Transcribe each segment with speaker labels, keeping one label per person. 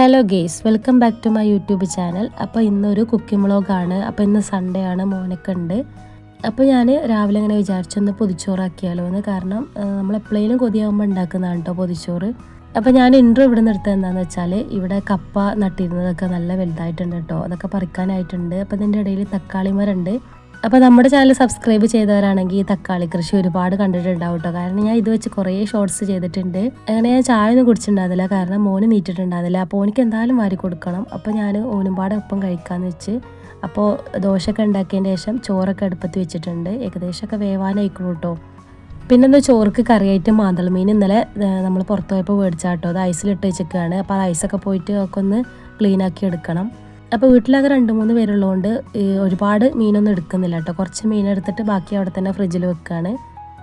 Speaker 1: Hello guys welcome back to my YouTube channel അപ്പോൾ ഇന്നൊരു cooking വ്ളോഗാണ് അപ്പോൾ ഇന്ന് സൺഡേ ആണ് മോനൊക്കെ ഉണ്ട് അപ്പോൾ ഞാൻ രാവിലെ ഇങ്ങനെ വിചാരിച്ചൊന്ന് പൊതിച്ചോറാക്കിയാലോ എന്ന് കാരണം നമ്മളെപ്പോഴേലും കൊതിയാകുമ്പോൾ ഉണ്ടാക്കുന്നതാണ് കേട്ടോ പൊതിച്ചോറ്. അപ്പോൾ ഞാൻ ഇൻട്രോ ഇവിടെ നിർത്തുക എന്താണെന്ന് വെച്ചാൽ ഇവിടെ കപ്പ നട്ടിരുന്നതൊക്കെ നല്ല വലുതായിട്ടുണ്ട് കേട്ടോ അതൊക്കെ പറിക്കാനായിട്ടുണ്ട്. അപ്പോൾ ഇതിന്റെ ഇടയിൽ തക്കാളി മരമുണ്ട് അപ്പോൾ നമ്മുടെ ചാനൽ സബ്സ്ക്രൈബ് ചെയ്തവരാണെങ്കിൽ തക്കാളി കൃഷി ഒരുപാട് കണ്ടിട്ടുണ്ടാവും കേട്ടോ കാരണം ഞാൻ ഇത് വെച്ച് കുറേ ഷോർട്സ് ചെയ്തിട്ടുണ്ട്. അങ്ങനെ ഞാൻ ചായ ഒന്നും കുടിച്ചിട്ടുണ്ടാവില്ല കാരണം മോന് നീറ്റിട്ടുണ്ടാവില്ല അപ്പോൾ ഓനിക്ക് എന്തായാലും വാരി കൊടുക്കണം. അപ്പോൾ ഞാൻ ഓനുംപാടെ ഒപ്പം കഴിക്കാമെന്ന് വെച്ച് അപ്പോൾ ദോശയൊക്കെ ഉണ്ടാക്കിയതിന് ശേഷം ചോറൊക്കെ അടുപ്പത്ത് വെച്ചിട്ടുണ്ട്. ഏകദേശമൊക്കെ വേവാനായിക്കണം കേട്ടോ പിന്നെ എന്താ ചോർക്ക് കറിയായിട്ട് മാന്തൾ മീൻ ഇന്നലെ നമ്മൾ പുറത്ത് പോയപ്പോൾ മേടിച്ചാട്ടോ അത് ഐസിലിട്ട് വെച്ചിരിക്കുകയാണ്. അപ്പോൾ ആ ഐസൊക്കെ പോയിട്ട് ഒക്കെ ഒന്ന് ക്ലീനാക്കി എടുക്കണം. അപ്പോൾ വീട്ടിലൊക്കെ രണ്ട് മൂന്ന് പേരുള്ളതുകൊണ്ട് ഒരുപാട് മീനൊന്നും എടുക്കുന്നില്ല കേട്ടോ കുറച്ച് മീൻ എടുത്തിട്ട് ബാക്കി അവിടെ തന്നെ ഫ്രിഡ്ജിൽ വെക്കുകയാണ്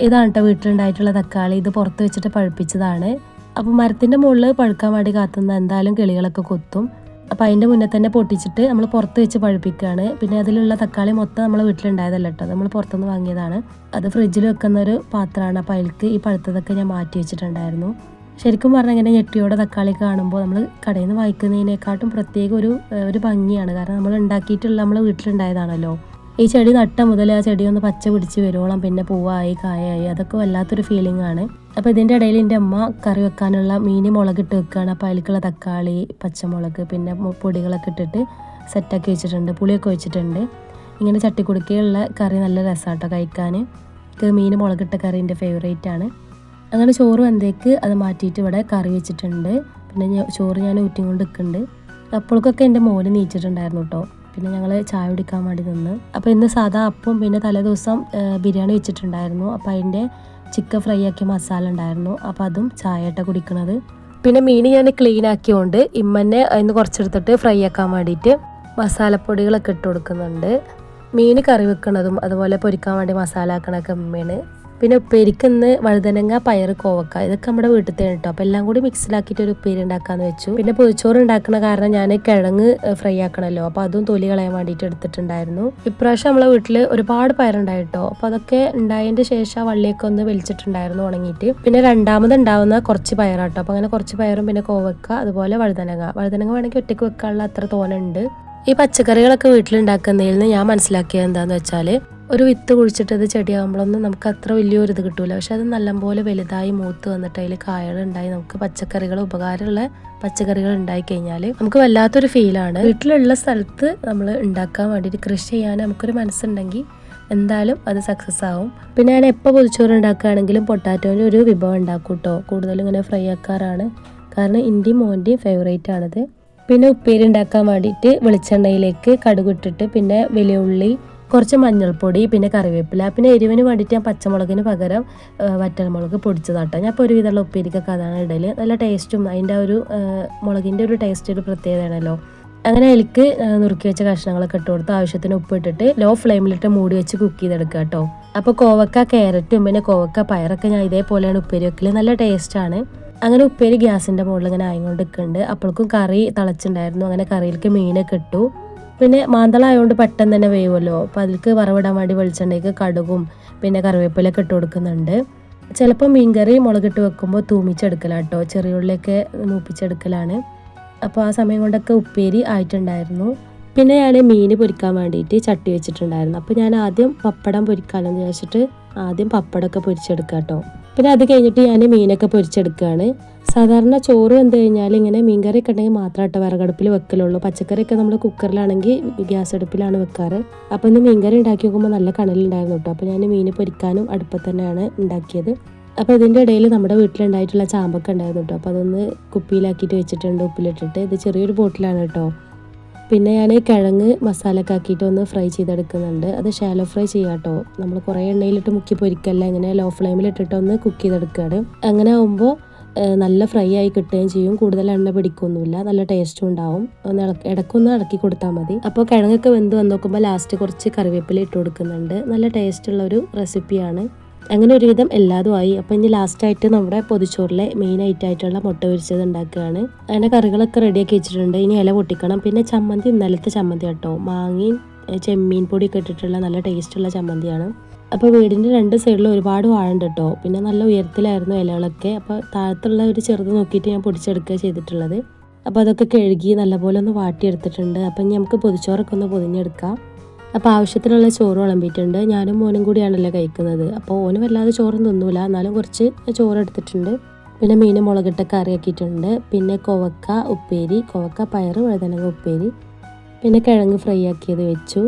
Speaker 1: ഇതാണ് കേട്ടോ വീട്ടിലുണ്ടായിട്ടുള്ള തക്കാളി. ഇത് പുറത്ത് വെച്ചിട്ട് പഴുപ്പിച്ചതാണ്. അപ്പോൾ മരത്തിന്റെ മുകളിൽ പഴുക്കാൻ വേണ്ടി കാത്തുന്ന എന്തായാലും കിളികളൊക്കെ കൊത്തും. അപ്പോൾ അതിന്റെ മുന്നേ തന്നെ പൊട്ടിച്ചിട്ട് നമ്മൾ പുറത്ത് വെച്ച് പഴുപ്പിക്കുകയാണ് പിന്നെ അതിലുള്ള തക്കാളി മൊത്തം നമ്മൾ വീട്ടിലുണ്ടായതല്ല കേട്ടോ നമ്മൾ പുറത്തുനിന്ന് വാങ്ങിയതാണ്. അത് ഫ്രിഡ്ജിൽ വെക്കുന്ന ഒരു പാത്രമാണ്. അപ്പോൾ അതിൽക്ക് ഈ പഴുത്തതൊക്കെ ഞാൻ മാറ്റി വെച്ചിട്ടുണ്ടായിരുന്നു. ശരിക്കും പറഞ്ഞാൽ ഇങ്ങനെ ഞെട്ടിയോടെ തക്കാളി കാണുമ്പോൾ നമ്മൾ കടയിൽ നിന്ന് വാങ്ങിക്കുന്നതിനെക്കാട്ടും പ്രത്യേക ഒരു ഒരു ഭംഗിയാണ്. കാരണം നമ്മൾ ഉണ്ടാക്കിയിട്ടുള്ള നമ്മൾ വീട്ടിലുണ്ടായതാണല്ലോ. ഈ ചെടി നട്ട മുതൽ ആ ചെടി ഒന്ന് പച്ച പിടിച്ച് വരുവോളം പിന്നെ പൂവായി കായായി അതൊക്കെ വല്ലാത്തൊരു ഫീലിംഗ് ആണ്. അപ്പോൾ ഇതിന്റെ ഇടയിൽ എന്റെ അമ്മ കറി വെക്കാനുള്ള മീനി മുളകിട്ട് വെക്കുകയാണ് അപ്പോൾ അതിലേക്കുള്ള തക്കാളി പച്ചമുളക് പിന്നെ പൊടികളൊക്കെ ഇട്ടിട്ട് സെറ്റാക്കി വെച്ചിട്ടുണ്ട് പുളിയൊക്കെ വെച്ചിട്ടുണ്ട്. ഇങ്ങനെ ചട്ടിക്കുടുക്കയുള്ള കറി നല്ല രസമാട്ടോ കഴിക്കാൻ മീൻ മുളകിട്ട കറി എന്റെ ഫേവറേറ്റ് ആണ്. അങ്ങനെ ചോറ് വന്നേക്ക് അത് മാറ്റിയിട്ട് ഇവിടെ കറി വെച്ചിട്ടുണ്ട്. പിന്നെ ചോറ് ഞാൻ ഊറ്റി നിൽക്കുന്നുണ്ട് അപ്പോഴൊക്കെ എന്റെ മോന് നീച്ചിട്ടുണ്ടായിരുന്നു കേട്ടോ പിന്നെ ഞങ്ങൾ ചായ കുടിക്കാൻ വേണ്ടി നിന്ന്. അപ്പോൾ ഇന്ന് സാധാ അപ്പം പിന്നെ തലേ ദിവസം ബിരിയാണി വെച്ചിട്ടുണ്ടായിരുന്നു. അപ്പോൾ അതിന്റെ ചിക്കൻ ഫ്രൈ ആക്കിയ മസാല ഉണ്ടായിരുന്നു. അപ്പോൾ അതും ചായട്ട കുടിക്കണത്. പിന്നെ മീൻ ഞാൻ ക്ലീൻ ആക്കിയോണ്ട് ഇമ്മന്നെ അതിന് കുറച്ചെടുത്തിട്ട് ഫ്രൈ ആക്കാൻ വേണ്ടിയിട്ട് മസാലപ്പൊടികളൊക്കെ ഇട്ട് കൊടുക്കുന്നുണ്ട്. മീൻ കറി വെക്കുന്നതും അതുപോലെ പൊരിക്കാൻ വേണ്ടി മസാല ആക്കണൊക്കെ ഉമ്മയാണ് പിന്നെ ഉപ്പേരിക്ക് വഴുതനങ്ങ പയർ കോവക്ക. ഇതൊക്കെ നമ്മുടെ വീട്ടിൽ തന്നെ കേട്ടോ അപ്പോൾ എല്ലാം കൂടി മിക്സിലാക്കിയിട്ട് ഒരു ഉപ്പേരി ഉണ്ടാക്കാന്ന് വെച്ചു. പിന്നെ പൊതിച്ചോറ് ഉണ്ടാക്കുന്ന കാരണം ഞാൻ കിഴങ്ങ് ഫ്രൈ ആക്കണമല്ലോ അപ്പോൾ അതും തൊലി കളയാൻ വേണ്ടിയിട്ട് എടുത്തിട്ടുണ്ടായിരുന്നു. ഇപ്രാവശ്യം നമ്മളെ വീട്ടിൽ ഒരുപാട് പയറുണ്ടായി കേട്ടോ അപ്പോൾ അതൊക്കെ ഉണ്ടായതിന്റെ ശേഷം വള്ളിയൊക്കെ ഒന്ന് വലിച്ചിട്ടുണ്ടായിരുന്നു ഉണങ്ങിയിട്ട്. പിന്നെ രണ്ടാമത് ഉണ്ടാവുന്ന കുറച്ച് പയറാട്ടോ അപ്പോൾ അങ്ങനെ കുറച്ച് പയറും പിന്നെ കോവക്ക അതുപോലെ വഴുതനങ്ങ. വഴുതനങ്ങ വേണമെങ്കിൽ ഒറ്റയ്ക്ക് വെക്കാനുള്ള അത്ര തോനുണ്ട് ഈ പച്ചക്കറികളൊക്കെ വീട്ടിലുണ്ടാക്കുന്നതിൽ നിന്ന് ഞാൻ മനസ്സിലാക്കിയത് എന്താന്ന് വെച്ചാൽ ഒരു വിത്ത് കുഴിച്ചിട്ടത് ചെടിയാകുമ്പോഴൊന്നും നമുക്ക് അത്ര വലിയൊരു ഇത് കിട്ടില്ല പക്ഷെ അത് നല്ലപോലെ വലുതായി മൂത്ത് വന്നിട്ട് അതിൽ കായകളുണ്ടായി. നമുക്ക് പച്ചക്കറികൾ ഉപകാരമുള്ള പച്ചക്കറികൾ ഉണ്ടായി കഴിഞ്ഞാൽ നമുക്ക് വല്ലാത്തൊരു ഫീലാണ് വീട്ടിലുള്ള സ്ഥലത്ത് നമ്മൾ ഉണ്ടാക്കാൻ വേണ്ടിയിട്ട് കൃഷി ചെയ്യാൻ നമുക്കൊരു മനസ്സുണ്ടെങ്കിൽ എന്തായാലും അത് സക്സസ് ആവും. പിന്നെ ഞാൻ എപ്പോൾ പൊതിച്ചോറ് ഉണ്ടാക്കുകയാണെങ്കിലും പൊട്ടാറ്റോന്റെ ഒരു വിഭവം ഉണ്ടാക്കും കേട്ടോ. കൂടുതലും ഇങ്ങനെ ഫ്രൈ ആക്കാറാണ്. കാരണം ഇന്റെയും മോന്റെയും ഫേവറേറ്റ് ആണിത്. പിന്നെ ഉപ്പേരി ഉണ്ടാക്കാൻ വേണ്ടിയിട്ട് വെളിച്ചെണ്ണയിലേക്ക് കടുകിട്ടിട്ട് പിന്നെ വലിയ ഉള്ളി കുറച്ച് മഞ്ഞൾപ്പൊടി പിന്നെ കറിവേപ്പില പിന്നെ എരിവിന് വേണ്ടിയിട്ട് ഞാൻ പച്ചമുളകിന് പകരം വറ്റൽമുളക് പൊടിച്ചതാട്ടോ. ഞാൻ ഇപ്പോൾ ഒരുവിധമുള്ള ഉപ്പേരിക്കൊക്കെ അതാണ് ഇടൽ നല്ല ടേസ്റ്റും അതിന്റെ ഒരു മുളകിന്റെ ഒരു ടേസ്റ്റ് ഒരു പ്രത്യേകതയാണല്ലോ. അങ്ങനെ അതിലേക്ക് നുറുക്കി വെച്ച കഷ്ണങ്ങളൊക്കെ ഇട്ട് കൊടുത്ത് ആവശ്യത്തിന് ഉപ്പ് ഇട്ടിട്ട് ലോ ഫ്ലെയിമിലിട്ട് മൂടി വെച്ച് കുക്ക് ചെയ്തെടുക്കുക കേട്ടോ അപ്പോൾ കോവക്ക ക്യാരറ്റും പിന്നെ കോവക്ക പയറൊക്കെ ഞാൻ ഇതേപോലെയാണ് ഉപ്പേരി വെക്കൽ നല്ല ടേസ്റ്റാണ് അങ്ങനെ ഉപ്പേരി ഗ്യാസിന്റെ മുകളിൽ ഇങ്ങനെ ആയതുകൊണ്ട് നിൽക്കുന്നുണ്ട് അപ്പോഴേക്കും കറി തിളച്ചിട്ടുണ്ടായിരുന്നു. അങ്ങനെ കറിയിലേക്ക് മീനൊക്കെ ഇട്ടു. പിന്നെ മാന്തളായതുകൊണ്ട് പെട്ടെന്ന് തന്നെ വേവുമല്ലോ. അപ്പോൾ അതിലേക്ക് വറവിടാൻ വേണ്ടി വെളിച്ചെണ്ണയ്ക്ക് കടുകും പിന്നെ കറിവേപ്പിലൊക്കെ ഇട്ട് കൊടുക്കുന്നുണ്ട്. ചിലപ്പോൾ മീൻകറി മുളകിട്ട് വെക്കുമ്പോൾ തൂമിച്ചെടുക്കലാട്ടോ ചെറിയ ഉള്ളിയൊക്കെ മൂപ്പിച്ചെടുക്കലാണ്. അപ്പോൾ ആ സമയം കൊണ്ടൊക്കെ ഉപ്പേരി ആയിട്ടുണ്ടായിരുന്നു. പിന്നെ ഞാൻ മീൻ പൊരിക്കാൻ വേണ്ടിയിട്ട് ചട്ടി വെച്ചിട്ടുണ്ടായിരുന്നു. അപ്പോൾ ഞാൻ ആദ്യം പപ്പടം പൊരിക്കാമെന്ന് വിചാരിച്ചിട്ട് ആദ്യം പപ്പടമൊക്കെ പൊരിച്ചെടുക്കാം കേട്ടോ പിന്നെ അത് കഴിഞ്ഞിട്ട് ഞാൻ മീനൊക്കെ പൊരിച്ചെടുക്കുകയാണ്. സാധാരണ ചോറ് വെന്ത് കഴിഞ്ഞാൽ ഇങ്ങനെ മീൻകറി ഒക്കെ ഉണ്ടെങ്കിൽ മാത്രമായിട്ട് വിറകടുപ്പിൽ വെക്കലുള്ളൂ. പച്ചക്കറിയൊക്കെ നമ്മൾ കുക്കറിലാണെങ്കിൽ ഗ്യാസ് അടുപ്പിലാണ് വെക്കാറ്. അപ്പോൾ ഇന്ന് മീൻകറി ഉണ്ടാക്കി നോക്കുമ്പോൾ നല്ല കണലുണ്ടായിരുന്നു കേട്ടോ. അപ്പോൾ ഞാൻ മീൻ പൊരിക്കാനും അടുപ്പത്ത് തന്നെയാണ് ഉണ്ടാക്കിയത്. അപ്പോൾ ഇതിന്റെ ഇടയിൽ നമ്മുടെ വീട്ടിലുണ്ടായിട്ടുള്ള ചാമ്പൊക്കെ ഉണ്ടായിരുന്നു കേട്ടോ. അപ്പോൾ അതൊന്ന് കുപ്പിയിലാക്കിയിട്ട് വെച്ചിട്ടുണ്ട്. ഉപ്പിലിട്ടിട്ട് ഇത് ചെറിയൊരു ബോട്ടിലാണ് കേട്ടോ. പിന്നെ ഞാൻ കിഴങ്ങ് മസാലയൊക്കെ ആക്കിയിട്ട് ഒന്ന് ഫ്രൈ ചെയ്തെടുക്കുന്നുണ്ട്. അത് ഷാലോ ഫ്രൈ ചെയ്യാം കേട്ടോ നമ്മൾ കുറേ എണ്ണയിലിട്ട് മുക്കി പൊരിക്കല്ല? ഇങ്ങനെ ലോ ഫ്ലെയിമിൽ ഇട്ടിട്ട് ഒന്ന് കുക്ക് ചെയ്തെടുക്കുകയാണ് അങ്ങനെ ആകുമ്പോൾ നല്ല ഫ്രൈ ആയി കിട്ടുകയും ചെയ്യും. കൂടുതൽ എണ്ണ പിടിക്കൊന്നുമില്ല. നല്ല ടേസ്റ്റും ഉണ്ടാവും. ഒന്ന് ഇടക്കൊന്ന് ഇളക്കി കൊടുത്താൽ മതി. അപ്പോൾ കിഴങ്ങൊക്കെ വെന്ത് വന്ന് നോക്കുമ്പോൾ ലാസ്റ്റ് കുറച്ച് കറിവേപ്പില ഇട്ട് കൊടുക്കുന്നുണ്ട്. നല്ല ടേസ്റ്റുള്ള ഒരു റെസിപ്പിയാണ് അങ്ങനെ ഒരുവിധം എല്ലാതും ആയി. അപ്പോൾ ഇനി ലാസ്റ്റായിട്ട് നമ്മുടെ പൊതിച്ചോറിലെ മെയിൻ ആയിട്ടുള്ള മുട്ട പൊരിച്ചത് ഉണ്ടാക്കുകയാണ്. അതിന്റെ കറികളൊക്കെ റെഡിയാക്കി വെച്ചിട്ടുണ്ട്. ഇനി ഇല പൊട്ടിക്കണം. പിന്നെ ചമ്മന്തി ഇന്നലത്തെ ചമ്മന്തി കേട്ടോ. മാങ്ങയും ചെമ്മീൻ പൊടിയൊക്കെ ഇട്ടിട്ടുള്ള നല്ല ടേസ്റ്റുള്ള ചമ്മന്തിയാണ്. അപ്പോൾ വീടിന്റെ രണ്ട് സൈഡിലും ഒരുപാട് വാഴ ഉണ്ട് കേട്ടോ. പിന്നെ നല്ല ഉയരത്തിലായിരുന്നു ഇലകളൊക്കെ. അപ്പോൾ താഴത്തുള്ള ഒരു ചെറുത് നോക്കിയിട്ട് ഞാൻ പൊടിച്ചെടുക്കുക ചെയ്തിട്ടുള്ളത്. അപ്പോൾ അതൊക്കെ കഴുകി നല്ലപോലെ ഒന്ന് വാട്ടിയെടുത്തിട്ടുണ്ട്. അപ്പം ഇനി നമുക്ക് പൊതിച്ചോറൊക്കെ ഒന്ന് പൊതിഞ്ഞെടുക്കാം. അപ്പോൾ ആവശ്യത്തിനുള്ള ചോറ് വിളമ്പിയിട്ടുണ്ട്. ഞാനും മോനും കൂടിയാണല്ലോ കഴിക്കുന്നത്. അപ്പോൾ ഓന് വല്ലാതെ ചോറും തിന്നൂല. എന്നാലും കുറച്ച് ചോറ് എടുത്തിട്ടുണ്ട് പിന്നെ മീൻ മുളകിട്ട കറി ആക്കിയിട്ടുണ്ട് പിന്നെ കോവക്ക ഉപ്പേരി കോവക്ക പയറ് വഴുതനങ്ങ ഉപ്പേരി പിന്നെ കിഴങ്ങ് ഫ്രൈ ആക്കിയത് വെച്ചു.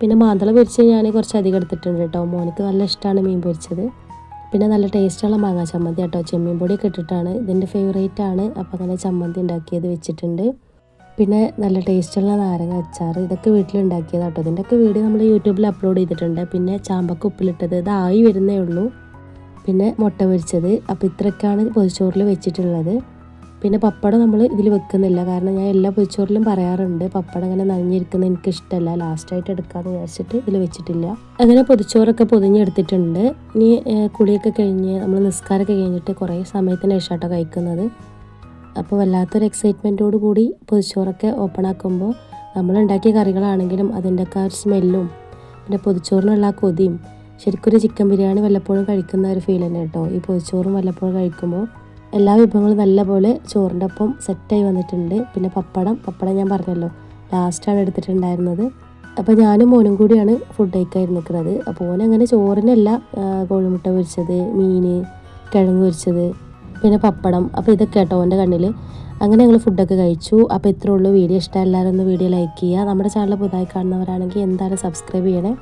Speaker 1: പിന്നെ മാന്തള പൊരിച്ച് ഞാൻ കുറച്ച് അധികം എടുത്തിട്ടുണ്ട് കേട്ടോ. മോനിക്ക് നല്ല ഇഷ്ടമാണ് മീൻ പൊരിച്ചത്. പിന്നെ നല്ല ടേസ്റ്റുള്ള മാങ്ങാ ചമ്മന്തി കേട്ടോ ചെമ്മീൻ പൊടിയൊക്കെ ഇട്ടിട്ടാണ്. ഇതിന്റെ ഫേവറേറ്റ് ആണ്. അപ്പോൾ അങ്ങനെ ചമ്മന്തി ഉണ്ടാക്കിയത് വെച്ചിട്ടുണ്ട്. പിന്നെ നല്ല ടേസ്റ്റുള്ള നാരങ്ങ അച്ചാർ ഇതൊക്കെ വീട്ടിലുണ്ടാക്കിയത് കേട്ടോ. ഇതിന്റെയൊക്കെ വീഡിയോ നമ്മൾ യൂട്യൂബിൽ അപ്ലോഡ് ചെയ്തിട്ടുണ്ട്. പിന്നെ ചാമ്പക്ക ഉപ്പിലിട്ടത് ഇതായി വരുന്നേ ഉള്ളൂ. പിന്നെ മുട്ട പൊരിച്ചത്. അപ്പോൾ ഇത്രയൊക്കെയാണ് പൊതിച്ചോറിൽ വെച്ചിട്ടുള്ളത്. പിന്നെ പപ്പടം നമ്മൾ ഇതിൽ വെക്കുന്നില്ല. കാരണം ഞാൻ എല്ലാ പൊതിച്ചോറിലും പറയാറുണ്ട്. പപ്പടം അങ്ങനെ നനഞ്ഞിരിക്കുന്നത് എനിക്ക് ഇഷ്ടമല്ല ലാസ്റ്റായിട്ട് എടുക്കാമെന്ന് വിചാരിച്ചിട്ട് ഇതിൽ വെച്ചിട്ടില്ല. അങ്ങനെ പൊതിച്ചോറൊക്കെ പൊതിഞ്ഞെടുത്തിട്ടുണ്ട്. ഇനി കുളിയൊക്കെ കഴിഞ്ഞ് നമ്മൾ നിസ്കാരമൊക്കെ കഴിഞ്ഞിട്ട് കുറേ സമയത്തിന് ശേഷമാട്ടോ കഴിക്കുന്നത്. അപ്പോൾ വല്ലാത്തൊരു എക്സൈറ്റ്മെന്റോട് കൂടി പൊതിച്ചോറൊക്കെ ഓപ്പൺ ആക്കുമ്പോൾ നമ്മൾ ഉണ്ടാക്കിയ കറികളാണെങ്കിലും അതിന്റെയൊക്കെ ആ ഒരു സ്മെല്ലും പിന്നെ പൊതിച്ചോറിനുള്ള ആ കൊതിയും ഒരു ചിക്കൻ ബിരിയാണി വല്ലപ്പോഴും കഴിക്കുന്ന ഒരു ഫീൽ തന്നെ കേട്ടോ. ഈ പൊതിച്ചോറും വല്ലപ്പോഴും കഴിക്കുമ്പോൾ എല്ലാ വിഭവങ്ങളും നല്ലപോലെ ചോറിന്റെ ഒപ്പം സെറ്റായി വന്നിട്ടുണ്ട്. പിന്നെ പപ്പടം പപ്പടം ഞാൻ പറഞ്ഞല്ലോ ലാസ്റ്റാണ് എടുത്തിട്ടുണ്ടായിരുന്നത്. അപ്പോൾ ഞാനും മോനും കൂടിയാണ് ഫുഡ് കഴിക്കാൻ നിൽക്കുന്നത്. അപ്പോൾ ഓനങ്ങനെ ചോറിനല്ല കോഴിമുട്ട പൊരിച്ചത് മീൻ കിഴങ്ങ് പൊരിച്ചത് പിന്നെ പപ്പടം. അപ്പോൾ ഇതൊക്കെ കേട്ടോ എന്റെ കണ്ണിൽ അങ്ങനെ ഞങ്ങൾ ഫുഡൊക്കെ കഴിച്ചു. അപ്പോൾ ഇത്രേ ഉള്ളൂ. വീഡിയോ ഇഷ്ടം ഒന്ന് വീഡിയോ ലൈക്ക് ചെയ്യുക. നമ്മുടെ ചാനൽ പുതുതായി കാണുന്നവരാണെങ്കിൽ എന്തായാലും സബ്സ്ക്രൈബ് ചെയ്യണേ.